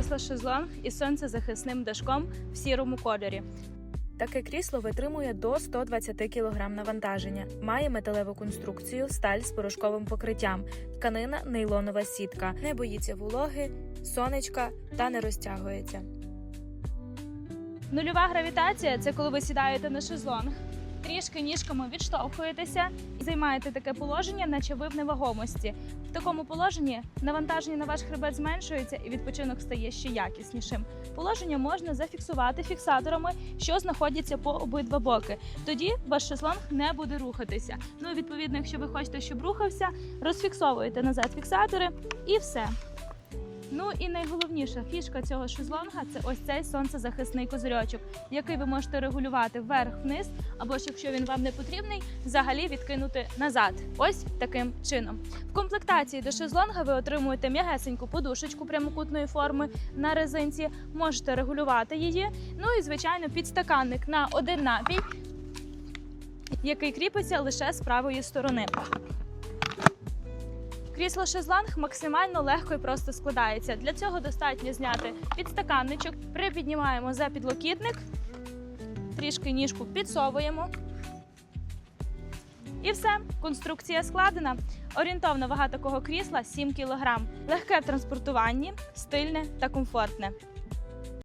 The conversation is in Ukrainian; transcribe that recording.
крісло шезлонг із сонцезахисним дашком в сірому кольорі. Таке крісло витримує до 120 кг навантаження, має металеву конструкцію, сталь з порошковим покриттям, тканина нейлонова сітка, не боїться вологи, сонечка та не розтягується. Нульова гравітація це коли ви сідаєте на шезлонг, трішки ніжками відштовхуєтеся і займаєте таке положення, наче ви в невагомості. В такому положенні навантаження на ваш хребет зменшується і відпочинок стає ще якіснішим. Положення можна зафіксувати фіксаторами, що знаходяться по обидва боки. Тоді ваш шезлонг не буде рухатися. Ну і відповідно, якщо ви хочете, щоб рухався, розфіксовуєте назад фіксатори і все. Ну і найголовніша фішка цього шезлонга це ось цей сонцезахисний козирьочок, який ви можете регулювати вверх-вниз, або ж якщо він вам не потрібний, взагалі відкинути назад. Ось таким чином. В комплектації до шезлонга ви отримуєте м'ягесеньку подушечку прямокутної форми на резинці, можете регулювати її. Ну і звичайно підстаканник на один напій, який кріпиться лише з правої сторони. Крісло шезлонг максимально легко і просто складається. Для цього достатньо зняти підстаканничок, припіднімаємо за підлокітник, трішки ніжку підсовуємо. І все, конструкція складена. Орієнтовна вага такого крісла 7 кг. Легке в транспортуванні, стильне та комфортне.